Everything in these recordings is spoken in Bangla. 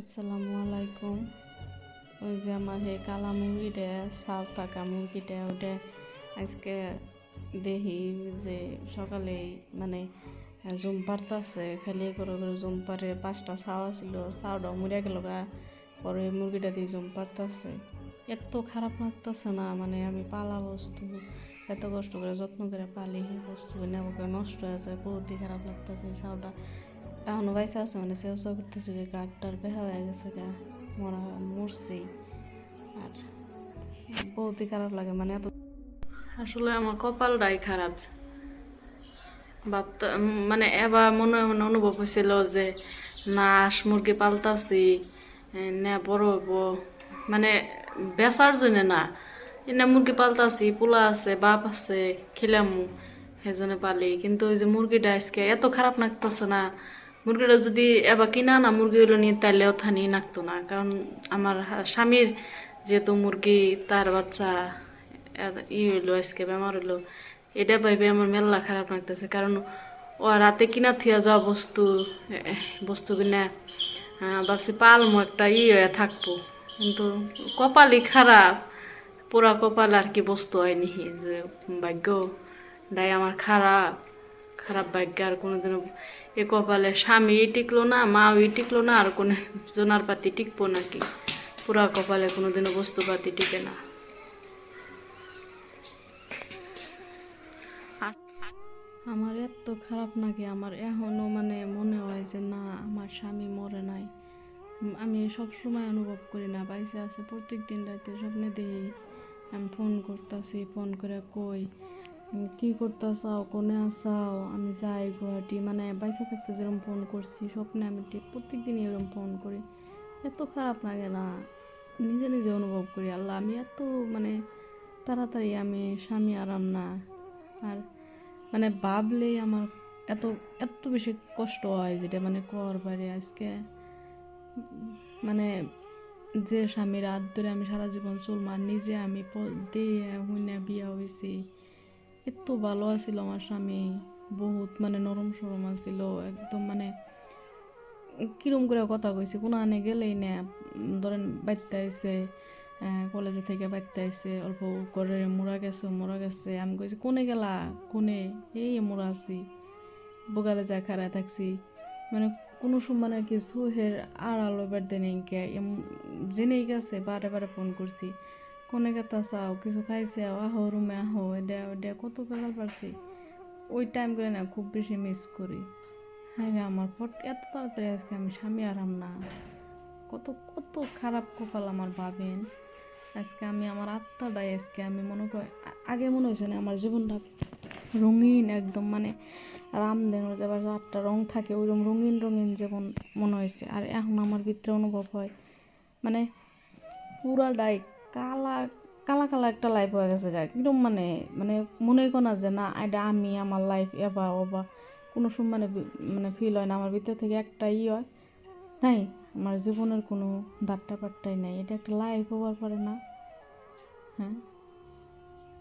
আসসালামু আলাইকুম। ওই যে আমার হে কালা মুরগিটা সাউ থাকা মুরগিটা ওটা আজকে দেখি যে সকালে মানে জুম পারতাছে খালি করে করে জুম পারে পাঁচটা ছাও ছিল ছাওটা মরিয়া গেল গা। পরে মুরগিটা দিয়ে জুম পারতাছে এত খারাপ লাগতেছে না মানে আমি পালা বস্তু, এত কষ্ট করে যত্ন করে পালি সেই বস্তু, নেব নষ্ট হয়ে যায় বহুতই খারাপ লাগতেছে ছাওটা এখনও বাইসা আছে মানে চেষ্টা করতেছে যে গাঠটার বেহা হয়ে গেছে গা মরা মরছেই আর বহুতই খারাপ লাগে মানে এত আসলে আমার কপালটাই খারাপ। ভাবতে মানে এবার মনে মনে অনুভব হয়েছিল যে না হাঁস মুরগি পালতাছি না বড় হব মানে বেচার জন্য না এনে মুরগি পালতাছি, পোলা আছে, বাপ আছে, খেলামু সেজনে পালি। কিন্তু ওই যে মুরগিটা আজকে এত খারাপ লাগতেছে না মুরগিটা যদি এবার কিনা না, মুরগি হইল নিয়ে তাইলেও থানি নাকতো না। কারণ আমার স্বামীর যেহেতু মুরগি, তার বাচ্চা ই হইল, আজকে বেমার হইল, এটা ভাইবে আমার মেলা খারাপ লাগতেছে। কারণ ও রাতে কিনা থিয়া যাওয়া বস্তু বস্তু কিনা ভাবছি পালমো একটা ই হয়ে থাকব। কিন্তু কপালই খারাপ। পুরা কপাল আর কি বস্তু হয়নি যে, ভাগ্য ডাই আমার খারাপ। খারাপ ভাগ্য আর কোনোদিনও এ কপালে স্বামী টিকলো না, মাও টিকলো না, আর কোনো জোনার পাতি টিকবো নাকি? পুরা কপালে কোনোদিনও বস্তু পাতি টিকে না। আমার এত খারাপ নাকি, আমার এখনও মানে মনে হয় যে না, আমার স্বামী মরে নাই। আমি সব সময় অনুভব করি না বাইসে আছে প্রত্যেক দিন রাতে স্বপ্নে দেখি, আমি ফোন করতেছি, ফোন করে কই কি করতেছাও, কোনে আসাও আমি যাই গুয়াহাটি মানে বাইসে থাকতে যেরকম ফোন করছি, স্বপ্নে আমি ঠিক প্রত্যেক দিনই এরকম ফোন করি। এত খারাপ লাগে না, নিজে নিজে অনুভব করি, আল্লাহ, আমি এত মানে তাড়াতাড়ি আমি স্বামী আরাম না। আর মানে ভাবলেই আমার এত এত বেশি কষ্ট হয় যেটা মানে কর আজকে। মানে যে স্বামীর হাত ধরে আমি সারা জীবন চলবো আর নিজে আমি দিয়ে হুইনা বিয়া হয়েছি এত ভালো আছিল আমার স্বামী। বহুত মানে নরম সরম আছিল, একদম মানে কিরম করে কথা কইছি, কোনো আনে গেলেই না, ধরেন বাড়তে আইসে কলেজে থেকে বাড়তে আইসে অল্প করে মোরা গেছে মোরা গেছে, আমি কইছি, কোনে গেলা? কোনে? এই মোরা আছি বোগালে যা খারাপ থাকছি। মানে কোনো সময় আর কি সুহের আড়ালো বেড়তে নেই কে জেনেই গেছে, বারে বারে ফোন করছি। কোনে গেতা চাও, কিছু খাইছে আহো রুমে আহো এটা ওটা কত বেগাল পারছি ওই টাইম করে না খুব বেশি মিস করি। হ্যাঁ রে আমার ফট এত তাড়াতাড়ি আজকে আমি স্বামী আরাম না। কত কত খারাপ কপাল আমার ভাবেন। আজকে আমি, আমার আত্মাটাই আজকে আমি মনে করি আগে মনে হয়েছে না আমার জীবনটা রঙিন একদম মানে রামধেনুর যে আবার আটটা রং থাকে, ওইরকম রঙিন রঙিন যেমন মনে হয়েছে। আর এখন আমার ভিতরে অনুভব হয় মানে পুরাটাই কালা কালা কালা একটা লাইফ হয়ে গেছে গা কিরম মানে মানে মনে না যে না, এটা আমি, আমার লাইফ এবা, ওবা, কোনো সময় মানে মানে ফিল হয় না। আমার ভিতর থেকে একটা ই হয়, নাই? আমার জীবনের কোনো দাট্টা পাট্টাই নাই। এটা একটা লাইফ হবার পারে না। হ্যাঁ?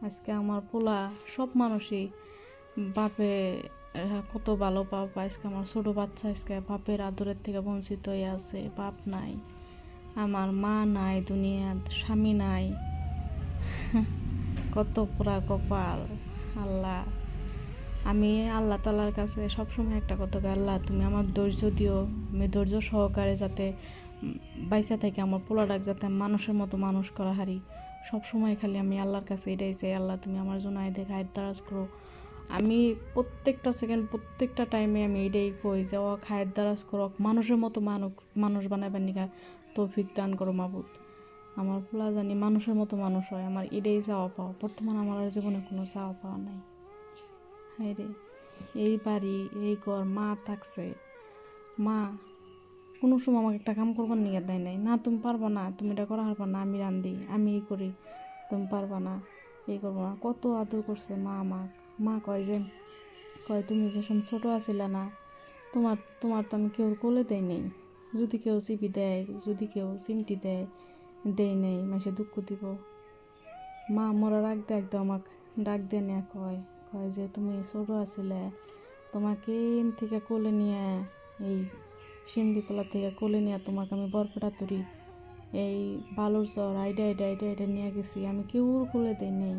আজকে আমার পোলা সব মানুষই বাপে কত ভালো বাপ। আজকে আমার ছোটো বাচ্চা আজকে বাপের আদরের থেকে বঞ্চিত হয়ে আছে। বাপ নাই। আমার মা নাই দুনিয়াত স্বামী নাই। কত পুরা কপাল, আল্লাহ। আমি আল্লাহ তালার কাছে সবসময় একটা কথা আল্লাহ, তুমি আমার ধৈর্য দিও। আমি ধৈর্য সহকারে যাতে বাইসা থেকে আমার পোলাডাক যাতে মানুষের মতো মানুষ করা হারি। সবসময় খালি আমি আল্লাহর কাছে এটাই চাই, আল্লাহ, তুমি আমার জন্য আয় দেখা আয়, দারাজ করো। আমি প্রত্যেকটা সেকেন্ড প্রত্যেকটা টাইমে আমি এটাই কই যে ও খায়ের দারাজ করো মানুষের মতো মানুষ মানুষ বানাবেন নিকা তৌফিক দান করো মাবুদ। আমার পোলা জানি মানুষের মতো মানুষ হয়, আমার এটাই চাওয়া পাওয়া। বর্তমানে আমার জীবনে কোনো চাওয়া পাওয়া নাই। হায় রে, এই বাড়ি, এই ঘর, মা থাকছে। মা, কোনো সময় আমাকে একটা কাম করবার নিয়ে দেয় নাই। না, তুমি পারবা না, তুমি এটা করা পারবা না, আমি রান্ধি আমি এই করি, তুমি পারবা না এই করব না। কত আদর করছে মা আমাক। মা কয় যে, কয় তুমি যে সময় ছোটো আছিলে না, তোমার তোমার তো আমি কেউ কোলে দেয় নেই। যদি কেউ চিপি দেয়, যদি কেউ চিমটি দেয় দেয় নেই মাসে দুঃখ দিব। মা মরা রাখ দেখ তো আমাক, ডাক দিয়ে নিয়ে কয় কয় যে তুমি ছোটো আছিলে, তোমাকে এন থেকে কোলে নিয়ে, এই সিমড়িতলা থেকে কোলে নিয়ে তোমাকে আমি বরপেটা তুরি, এই বালুর চর আইডা আইডা আইডা আইডা নিয়ে গেছি, আমি কেউ কোলে দেই নেই।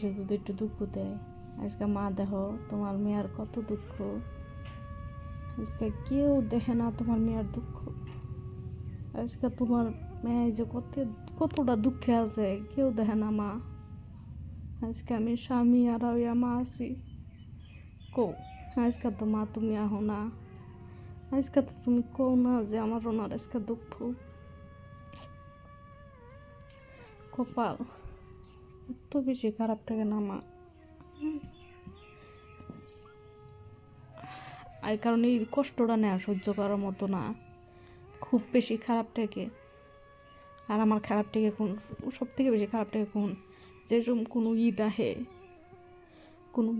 সে যদি একটু দুঃখ দেয়। আজকে মা দেহ, তোমার মেয়ের কত দুঃখ। আজকে কেউ দেখে না তোমার মেয়ের দুঃখ। আজকে তোমার মেয়ে যে কত, কতটা দুঃখে আছে, কেউ দেখে না মা। আজকে আমি স্বামী আর মা আছি। কো আজকে তো মা তুমি আহো না। আজকে তো তুমি কও না যে আমার ওনার আজকে দুঃখ। কপাল, এত বেশি খারাপ থাকে না মা। এই কারণে এই কষ্টটা নেওয়া সহ্য করার মতো না। খুব বেশি খারাপ থেকে আর আমার খারাপ থেকে কোন সব থেকে বেশি খারাপ থেকে কোন? যেরকম কোনো ঈদ আহে, কোনো